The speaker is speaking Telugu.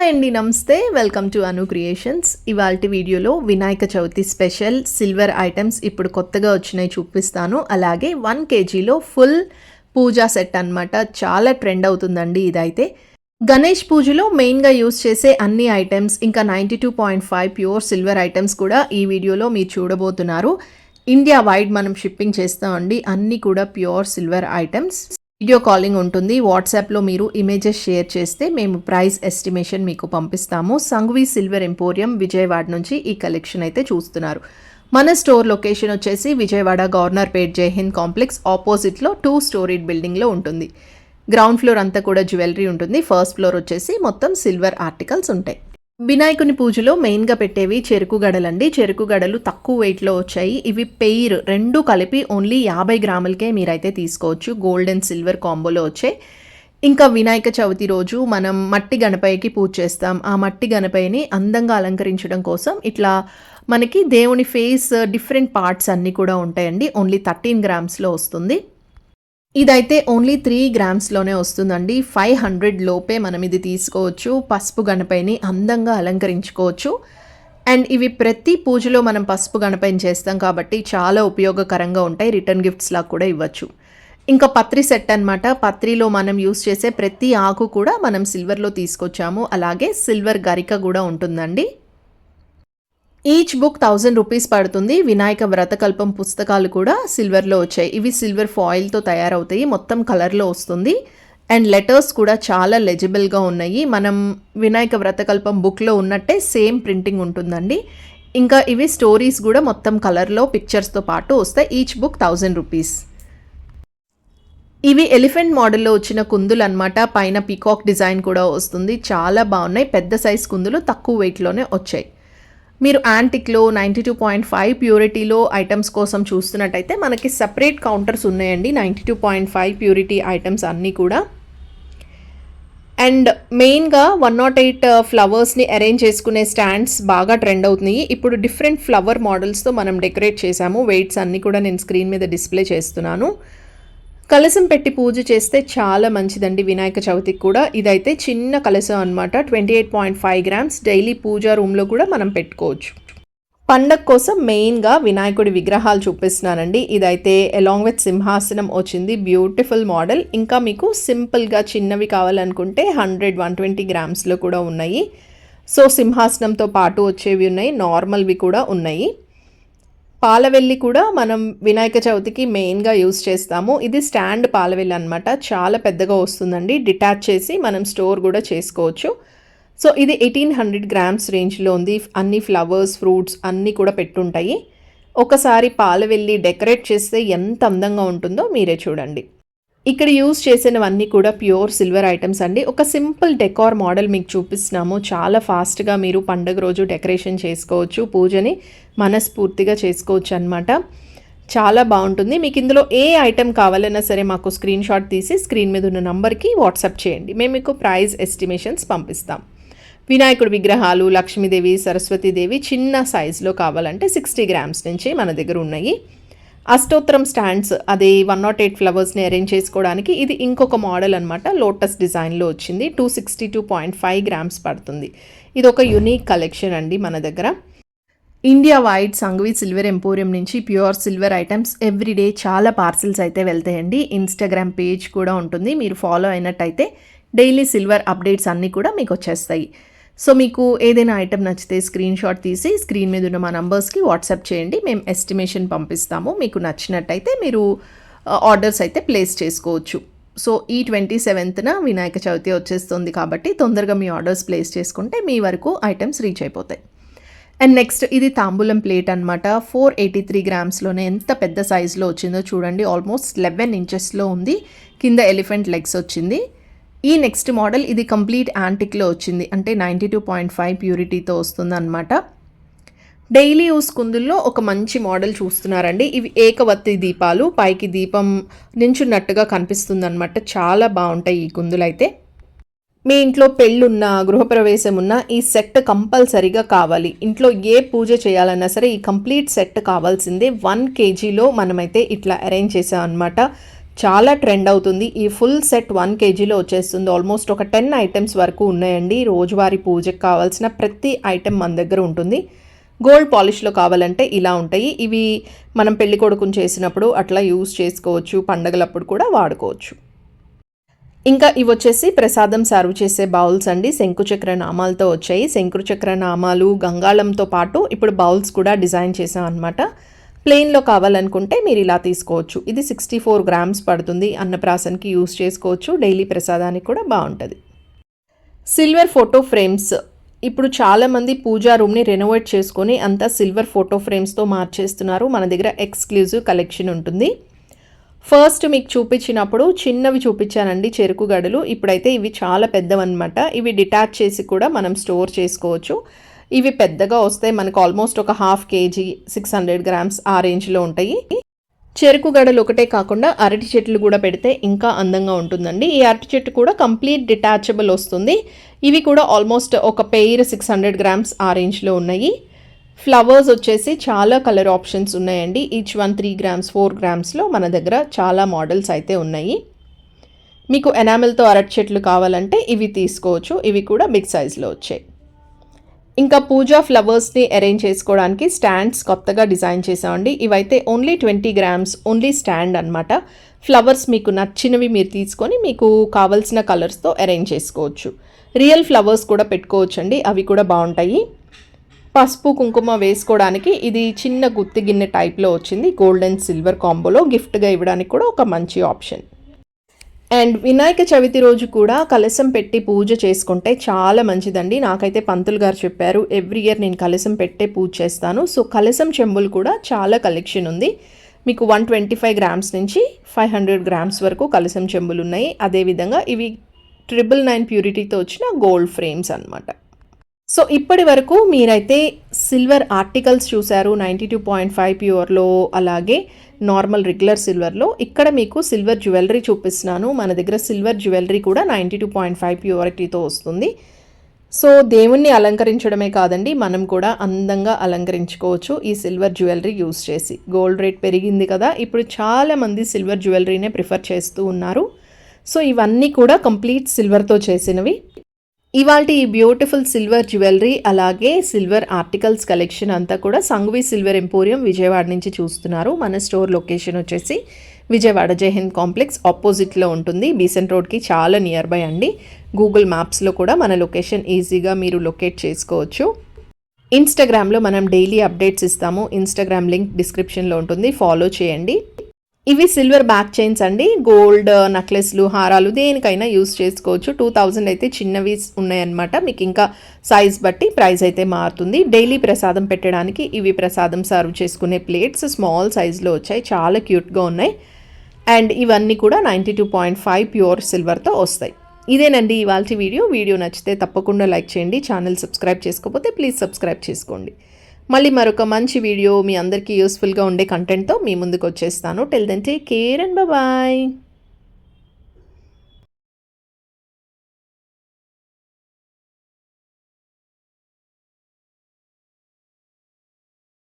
అండి నమస్తే. Welcome to Anu creations. ఇవాళ వీడియోలో Vinayaka Chavithi special silver items ఇప్పుడు కొత్తగా వచ్చినాయి చూపిస్తాను. అలాగే వన్ కేజీలో ఫుల్ పూజా సెట్ అన్నమాట. చాలా ట్రెండ్ అవుతుందండి ఇదైతే. గణేష్ పూజలో మెయిన్గా యూస్ చేసే అన్ని ఐటమ్స్ ఇంకా ninety two point five pure silver items కూడా ఈ వీడియోలో మీరు చూడబోతున్నారు. ఇండియా వైడ్ మనం షిప్పింగ్ చేస్తామండి. అన్నీ కూడా pure silver items. Video calling ఉంటుంది. వాట్సాప్లో మీరు ఇమేజెస్ షేర్ చేస్తే మేము ప్రైస్ ఎస్టిమేషన్ మీకు పంపిస్తాము. సంఘవి సిల్వర్ ఎంపోరియం విజయవాడ నుంచి ఈ కలెక్షన్ అయితే చూస్తున్నారు. మన స్టోర్ లొకేషన్ వచ్చేసి విజయవాడ గవర్నర్ పేట్ జైహింద్ కాంప్లెక్స్ ఆపోజిట్లో టూ స్టోరీడ్ బిల్డింగ్లో ఉంటుంది. గ్రౌండ్ ఫ్లోర్ అంతా కూడా జ్యువెలరీ ఉంటుంది. ఫస్ట్ ఫ్లోర్ వచ్చేసి మొత్తం సిల్వర్ ఆర్టికల్స్ ఉంటాయి. వినాయకుని పూజలో మెయిన్గా పెట్టేవి చెరుకు గడలండి. చెరుకు గడలు తక్కువ వెయిట్లో వచ్చాయి. ఇవి పెయిర్ రెండు కలిపి ఓన్లీ యాభై గ్రాములకే మీరైతే తీసుకోవచ్చు. గోల్డ్ అండ్ సిల్వర్ కాంబోలో వచ్చాయి ఇంకా వినాయక చవితి రోజు మనం మట్టి గణపయ్యకి పూజ చేస్తాం. ఆ మట్టి గణపయ్యని అందంగా అలంకరించడం కోసం ఇట్లా మనకి దేవుని ఫేస్ డిఫరెంట్ పార్ట్స్ అన్నీ కూడా ఉంటాయండి. ఓన్లీ థర్టీన్ గ్రామ్స్లో వస్తుంది. ఇదైతే ఓన్లీ త్రీ గ్రామ్స్లోనే వస్తుందండి. ఫైవ్ హండ్రెడ్ లోపే మనం ఇది తీసుకోవచ్చు. పసుపు గణపైని అందంగా అలంకరించుకోవచ్చు. అండ్ ఇవి ప్రతి పూజలో మనం పసుపు గణపైని చేస్తాం కాబట్టి చాలా ఉపయోగకరంగా ఉంటాయి. రిటర్న్ గిఫ్ట్స్లా కూడా ఇవ్వచ్చు. ఇంకా పత్రి సెట్ అనమాట పత్రిలో మనం యూస్ చేసే ప్రతి ఆకు కూడా మనం సిల్వర్లో తీసుకొచ్చాము. అలాగే సిల్వర్ గరిక కూడా ఉంటుందండి. ఈచ్ బుక్ థౌజండ్ రూపీస్ పడుతుంది. వినాయక వ్రతకల్పం పుస్తకాలు కూడా సిల్వర్లో వచ్చాయి. ఇవి సిల్వర్ ఫాయిల్తో తయారవుతాయి. మొత్తం కలర్లో వస్తుంది. అండ్ లెటర్స్ కూడా చాలా లెజిబుల్గా ఉన్నాయి. మనం వినాయక వ్రతకల్పం బుక్లో ఉన్నట్టే సేమ్ ప్రింటింగ్ ఉంటుందండి. ఇంకా ఇవి స్టోరీస్ కూడా మొత్తం కలర్లో పిక్చర్స్తో పాటు వస్తాయి. ఈచ్ బుక్ థౌజండ్ రూపీస్ ఇవి ఎలిఫెంట్ మోడల్లో వచ్చిన కుందులు అనమాట పైన పీకాక్ డిజైన్ కూడా వస్తుంది. చాలా బాగున్నాయి. పెద్ద సైజ్ కుందులు తక్కువ వెయిట్లోనే వచ్చాయి. మీరు యాంటిక్లో నైంటీ టూ పాయింట్ ఫైవ్ ప్యూరిటీలో ఐటమ్స్ కోసం చూస్తున్నట్టయితే మనకి సపరేట్ కౌంటర్స్ ఉన్నాయండి. Ninety two point five purity items అన్నీ కూడా. అండ్ మెయిన్గా వన్ నాట్ ఎయిట్ uh, ఫ్లవర్స్ని అరేంజ్ చేసుకునే స్టాండ్స్ బాగా ట్రెండ్ అవుతున్నాయి. ఇప్పుడు డిఫరెంట్ ఫ్లవర్ మోడల్స్తో మనం డెకరేట్ చేసాము వెయిట్స్ అన్నీ కూడా నేను స్క్రీన్ మీద డిస్ప్లే చేస్తున్నాను. కలసం పెట్టి పూజ చేస్తే చాలా మంచిదండి వినాయక చవితికి కూడా. ఇదైతే చిన్న కలసం అనమాట twenty eight point five grams daily puja రూమ్లో కూడా మనం పెట్టుకోవచ్చు. పండగ కోసం మెయిన్గా వినాయకుడి విగ్రహాలు చూపిస్తున్నానండి. ఇదైతే ఎలాంగ్ విత్ సింహాసనం వచ్చింది. బ్యూటిఫుల్ మోడల్ ఇంకా మీకు సింపుల్గా చిన్నవి కావాలనుకుంటే హండ్రెడ్ వన్ ట్వంటీ గ్రామ్స్లో కూడా ఉన్నాయి. సో సింహాసనంతో పాటు వచ్చేవి ఉన్నాయి. నార్మల్వి కూడా ఉన్నాయి. పాలవెల్లి కూడా మనం వినాయక చవితికి మెయిన్గా యూస్ చేస్తాము. ఇది స్టాండ్ పాలవెల్లి అనమాట చాలా పెద్దగా వస్తుందండి. డిటాచ్ చేసి మనం స్టోర్ కూడా చేసుకోవచ్చు. సో ఇది ఎయిటీన్ హండ్రెడ్ గ్రామ్స్ రేంజ్లో ఉంది. అన్ని ఫ్లవర్స్ ఫ్రూట్స్ అన్నీ కూడా పెట్టుంటాయి. ఒకసారి పాలవెల్లి డెకరేట్ చేస్తే ఎంత అందంగా ఉంటుందో మీరే చూడండి. ఇక్కడ యూస్ చేసినవన్నీ కూడా ప్యూర్ సిల్వర్ ఐటమ్స్ అండి. ఒక సింపుల్ డెకార్ మోడల్ మీకు చూపిస్తున్నాము. చాలా ఫాస్ట్గా మీరు పండుగ రోజు డెకరేషన్ చేసుకోవచ్చు పూజని మనస్ఫూర్తిగా చేసుకోవచ్చు అనమాట చాలా బాగుంటుంది. మీకు ఇందులో ఏ ఐటెం కావాలన్నా సరే మాకు స్క్రీన్ షాట్ తీసి స్క్రీన్ మీద ఉన్న నంబర్కి వాట్సాప్ చేయండి. మేము మీకు ప్రైజ్ ఎస్టిమేషన్స్ పంపిస్తాం. వినాయకుడి విగ్రహాలు లక్ష్మీదేవి సరస్వతీదేవి చిన్న సైజులో కావాలంటే సిక్స్టీ గ్రామ్స్ నుంచి మన దగ్గర ఉన్నాయి. అష్టోత్తరం స్టాండ్స్ అది వన్ నాట్ ఎయిట్ ఫ్లవర్స్ని అరేంజ్ చేసుకోవడానికి ఇది ఇంకొక మోడల్ అనమాట లోటస్ డిజైన్లో వచ్చింది. Two sixty two point five grams పడుతుంది. ఇది ఒక యునీక్ కలెక్షన్ అండి మన దగ్గర. India wide Sanghavi silver emporium నుంచి ప్యూర్ సిల్వర్ ఐటమ్స్ ఎవ్రీడే చాలా పార్సిల్స్ అయితే వెళ్తాయండి. ఇన్స్టాగ్రామ్ పేజ్ కూడా ఉంటుంది. మీరు ఫాలో అయినట్టయితే డైలీ సిల్వర్ అప్డేట్స్ అన్నీ కూడా మీకు వచ్చేస్తాయి. సో మీకు ఏదైనా ఐటెం నచ్చితే స్క్రీన్ షాట్ తీసి స్క్రీన్ మీద ఉన్న మా నంబర్స్కి వాట్సాప్ చేయండి. మేము ఎస్టిమేషన్ పంపిస్తాము. మీకు నచ్చినట్టయితే మీరు ఆర్డర్స్ అయితే ప్లేస్ చేసుకోవచ్చు. సో ఈ ట్వంటీ సెవెంత్న వినాయక చవితి వచ్చేస్తుంది కాబట్టి తొందరగా మీ ఆర్డర్స్ ప్లేస్ చేసుకుంటే మీ వరకు ఐటమ్స్ రీచ్ అయిపోతాయి. అండ్ నెక్స్ట్ ఇది తాంబూలం ప్లేట్ అనమాట ఫోర్ ఎయిటీ త్రీ గ్రామ్స్లోనే ఎంత పెద్ద సైజులో వచ్చిందో చూడండి. ఆల్మోస్ట్ లెవెన్ ఇంచెస్లో ఉంది. కింద ఎలిఫెంట్ లెగ్స్ వచ్చింది. ఈ నెక్స్ట్ మోడల్ ఇది కంప్లీట్ యాంటిక్లో వచ్చింది. అంటే నైంటీ టూ పాయింట్ ఫైవ్ ప్యూరిటీతో వస్తుందన్నమాట. డైలీ యూస్ కుందుల్లో ఒక మంచి మోడల్ చూస్తున్నారండి. ఇవి ఏకవత్తి దీపాలు పైకి దీపం నించున్నట్టుగా కనిపిస్తుందన్నమాట. చాలా బాగుంటాయి ఈ కుందులైతే. మీ ఇంట్లో పెళ్ళున్న గృహప్రవేశం ఉన్న ఈ సెట్ కంపల్సరీగా కావాలి. ఇంట్లో ఏ పూజ చేయాలన్నా సరే ఈ కంప్లీట్ సెట్ కావాల్సిందే వన్ కేజీలో మనమైతే ఇట్లా అరేంజ్ చేసాం అనమాట చాలా ట్రెండ్ అవుతుంది. ఈ ఫుల్ సెట్ వన్ కేజీలో వచ్చేస్తుంది. ఆల్మోస్ట్ ఒక టెన్ ఐటమ్స్ వరకు ఉన్నాయండి. రోజువారీ పూజకు కావాల్సిన ప్రతి ఐటెం మన దగ్గర ఉంటుంది. గోల్డ్ పాలిష్లో కావాలంటే ఇలా ఉంటాయి. ఇవి మనం పెళ్ళి కొడుకుని చేసినప్పుడు అట్లా యూస్ చేసుకోవచ్చు. పండగలప్పుడు కూడా వాడుకోవచ్చు. ఇంకా ఇవి వచ్చేసి ప్రసాదం సర్వ్ చేసే బౌల్స్ అండి. శంకుచక్ర నామాలతో వచ్చాయి. శంకుచక్ర నామాలు గంగాళంతో పాటు ఇప్పుడు బౌల్స్ కూడా డిజైన్ చేసాం అనమాట ప్లెయిన్లో కావాలనుకుంటే మీరు ఇలా తీసుకోవచ్చు. ఇది సిక్స్టీ ఫోర్ గ్రామ్స్ పడుతుంది. అన్నప్రాసనకి యూస్ చేసుకోవచ్చు. డైలీ ప్రసాదానికి కూడా బాగుంటుంది. Silver photo frames. ఇప్పుడు చాలామంది పూజా రూమ్ని రెనోవేట్ చేసుకొని అంతా సిల్వర్ ఫోటో ఫ్రేమ్స్తో మార్చేస్తున్నారు. మన దగ్గర ఎక్స్క్లూజివ్ కలెక్షన్ ఉంటుంది. ఫస్ట్ మీకు చూపించినప్పుడు చిన్నవి చూపించానండి చెరుకు గడలు. ఇప్పుడైతే ఇవి చాలా పెద్దవన్నమాట. ఇవి డిటాచ్ చేసి కూడా మనం స్టోర్ చేసుకోవచ్చు. ఇవి పెద్దగా వస్తే మనకు ఆల్మోస్ట్ ఒక half KG six hundred grams ఆ రేంజ్లో ఉంటాయి. చెరుకు గడలు ఒకటే కాకుండా అరటి చెట్లు కూడా పెడితే ఇంకా అందంగా ఉంటుందండి. ఈ అరటి చెట్టు కూడా కంప్లీట్ డిటాచబుల్ వస్తుంది. ఇవి కూడా ఆల్మోస్ట్ ఒక పెయిర్ సిక్స్ హండ్రెడ్ గ్రామ్స్ ఆ రేంజ్లో ఉన్నాయి. ఫ్లవర్స్ వచ్చేసి చాలా కలర్ ఆప్షన్స్ ఉన్నాయండి. Each one three grams four గ్రామ్స్లో మన దగ్గర చాలా మోడల్స్ అయితే ఉన్నాయి. మీకు ఎనామిల్తో అరటి చెట్లు కావాలంటే ఇవి తీసుకోవచ్చు. ఇవి కూడా బిగ్ సైజ్లో వచ్చాయి. ఇంకా పూజా ఫ్లవర్స్ని అరేంజ్ చేసుకోవడానికి స్టాండ్స్ కొత్తగా డిజైన్ చేసామండి ఇవైతే only twenty grams only stand అనమాట ఫ్లవర్స్ మీకు నచ్చినవి మీరు తీసుకొని మీకు కావలసిన కలర్స్తో అరేంజ్ చేసుకోవచ్చు. రియల్ ఫ్లవర్స్ కూడా పెట్టుకోవచ్చు అండి అవి కూడా బాగుంటాయి. పసుపు కుంకుమ వేసుకోవడానికి ఇది చిన్న గుత్తి గిన్నె టైప్లో వచ్చింది. గోల్డ్ అండ్ సిల్వర్ కాంబోలో గిఫ్ట్గా ఇవ్వడానికి కూడా ఒక మంచి ఆప్షన్ అండ్ వినాయక చవితి రోజు కూడా కలశం పెట్టి పూజ చేసుకుంటే చాలా మంచిదండి. నాకైతే పంతులు గారు చెప్పారు ఎవ్రీ ఇయర్ నేను కలశం పెట్టే పూజ చేస్తాను. సో కలశం చెంబులు కూడా చాలా కలెక్షన్ ఉంది. మీకు వన్ ట్వంటీ ఫైవ్ గ్రామ్స్ నుంచి ఫైవ్ హండ్రెడ్ గ్రామ్స్ వరకు కలశం చెంబులు ఉన్నాయి. అదేవిధంగా ఇవి ట్రిపుల్ నైన్ ప్యూరిటీతో వచ్చిన గోల్డ్ ఫ్రేమ్స్ అనమాట సో ఇప్పటి వరకు మీరైతే సిల్వర్ ఆర్టికల్స్ చూశారు నైంటీ టూ పాయింట్ ఫైవ్ ప్యూర్లో అలాగే నార్మల్ రెగ్యులర్ సిల్వర్లో. ఇక్కడ మీకు సిల్వర్ జ్యువెలరీ చూపిస్తున్నాను. మన దగ్గర సిల్వర్ జ్యువెలరీ కూడా నైంటీ టూ పాయింట్ ఫైవ్ ప్యూరిటీతో వస్తుంది. సో దేవుణ్ణి అలంకరించడమే కాదండి మనం కూడా అందంగా అలంకరించుకోవచ్చు ఈ సిల్వర్ జ్యువెలరీ యూస్ చేసి. గోల్డ్ రేట్ పెరిగింది కదా ఇప్పుడు చాలామంది సిల్వర్ జ్యువెలరీనే ప్రిఫర్ చేస్తూ ఉన్నారు. సో ఇవన్నీ కూడా కంప్లీట్ సిల్వర్తో చేసినవి. ఇవాళ ఈ బ్యూటిఫుల్ సిల్వర్ జ్యువెలరీ అలాగే సిల్వర్ ఆర్టికల్స్ కలెక్షన్ అంతా కూడా సంఘవి సిల్వర్ ఎంపోరియం విజయవాడ నుంచి చూస్తున్నారు. మన స్టోర్ లొకేషన్ వచ్చేసి విజయవాడ జయహింద్ కాంప్లెక్స్ ఆపోజిట్లో ఉంటుంది. బీసెంట్ రోడ్కి చాలా నియర్ బై అండి. గూగుల్ మ్యాప్స్లో కూడా మన లొకేషన్ ఈజీగా మీరు లొకేట్ చేసుకోవచ్చు. ఇన్స్టాగ్రామ్లో మనం డైలీ అప్డేట్స్ ఇస్తాము. ఇన్స్టాగ్రామ్ లింక్ డిస్క్రిప్షన్లో ఉంటుంది. ఫాలో చేయండి. ఇవి సిల్వర్ బ్యాక్ చైన్స్ అండి. గోల్డ్ నెక్లెస్లు హారాలు దేనికైనా యూస్ చేసుకోవచ్చు. టూ థౌజండ్ అయితే చిన్నవి ఉన్నాయన్నమాట. మీకు ఇంకా సైజ్ బట్టి ప్రైస్ అయితే మారుతుంది. డైలీ ప్రసాదం పెట్టడానికి ఇవి ప్రసాదం సర్వ్ చేసుకునే ప్లేట్స్ స్మాల్ సైజులో వచ్చాయి. చాలా క్యూట్గా ఉన్నాయి. అండ్ ఇవన్నీ కూడా ninety two point five pure సిల్వర్తో వస్తాయి. ఇదేనండి ఇవాళ వీడియో. వీడియో నచ్చితే తప్పకుండా లైక్ చేయండి. ఛానల్ సబ్స్క్రైబ్ చేసుకోకపోతే ప్లీజ్ సబ్స్క్రైబ్ చేసుకోండి. మళ్ళీ మరొక మంచి వీడియో మీ అందరికీ యూస్ఫుల్గా ఉండే కంటెంట్తో మీ ముందుకు వచ్చేస్తాను. Till then take care and bye